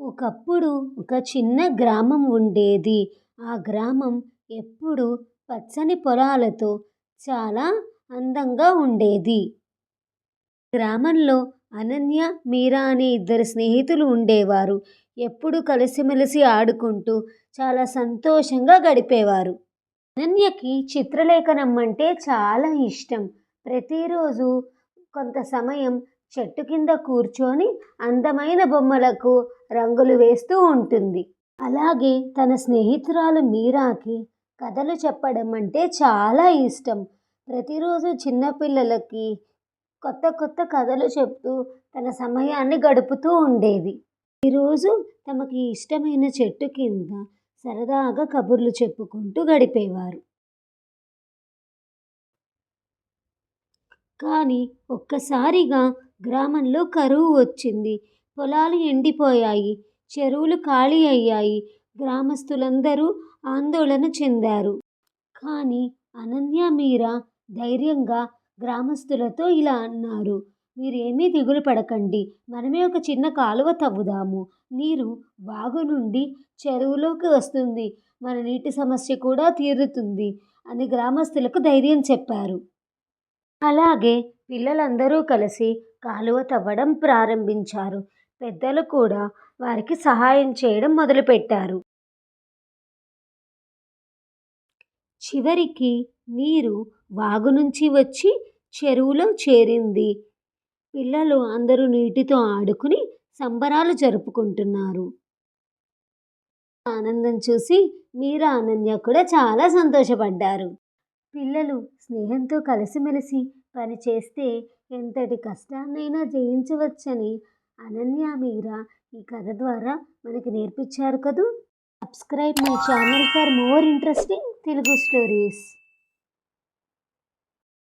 ఒకప్పుడు ఒక చిన్న గ్రామం ఉండేది. ఆ గ్రామం ఎప్పుడు పచ్చని పొలాలతో చాలా అందంగా ఉండేది. గ్రామంలో అనన్య మీరా అనే ఇద్దరు స్నేహితులు ఉండేవారు. ఎప్పుడు కలిసిమెలిసి ఆడుకుంటూ చాలా సంతోషంగా గడిపేవారు. అనన్యకి చిత్రలేఖనం అంటే చాలా ఇష్టం. ప్రతిరోజు కొంత సమయం చెట్టు కింద కూర్చొని అందమైన బొమ్మలకు రంగులు వేస్తూ ఉంటుంది. అలాగే తన స్నేహితురాలు మీరాకి కథలు చెప్పడం అంటే చాలా ఇష్టం. ప్రతిరోజు చిన్నపిల్లలకి కొత్త కొత్త కథలు చెప్తూ తన సమయాన్ని గడుపుతూ ఉండేది. ఈరోజు తమకి ఇష్టమైన చెట్టు కింద సరదాగా కబుర్లు చెప్పుకుంటూ గడిపేవారు. కానీ ఒక్కసారిగా గ్రామంలో కరువు వచ్చింది. పొలాలు ఎండిపోయాయి. చెరువులు ఖాళీ అయ్యాయి. గ్రామస్తులందరూ ఆందోళన చెందారు. కానీ అనన్య మీరా ధైర్యంగా గ్రామస్తులతో ఇలా అన్నారు. మీరేమీ దిగులు పడకండి. మనమే ఒక చిన్న కాలువ తవ్వుదాము. నీరు వాగు నుండి చెరువులోకి వస్తుంది. మన నీటి సమస్య కూడా తీరుతుంది అని గ్రామస్తులకు ధైర్యం చెప్పారు. అలాగే పిల్లలందరూ కలిసి కాలువ తవ్వడం ప్రారంభించారు. పెద్దలు కూడా వారికి సహాయం చేయడం మొదలుపెట్టారు. చివరికి నీరు వాగు నుంచి వచ్చి చెరువులో చేరింది. పిల్లలు అందరూ నీటితో ఆడుకుని సంబరాలు జరుపుకుంటున్నారు. ఆనందం చూసి మీరా అనన్య కూడా చాలా సంతోషపడ్డారు. పిల్లలు స్నేహంతో కలిసిమెలిసి పని చేస్తే ఎంతటి కష్టాన్నైనా జయించవచ్చని అనన్య మీరా ఈ కథ ద్వారా మనకి నేర్పించారు కదూ? Subscribe my channel for more interesting Telugu stories.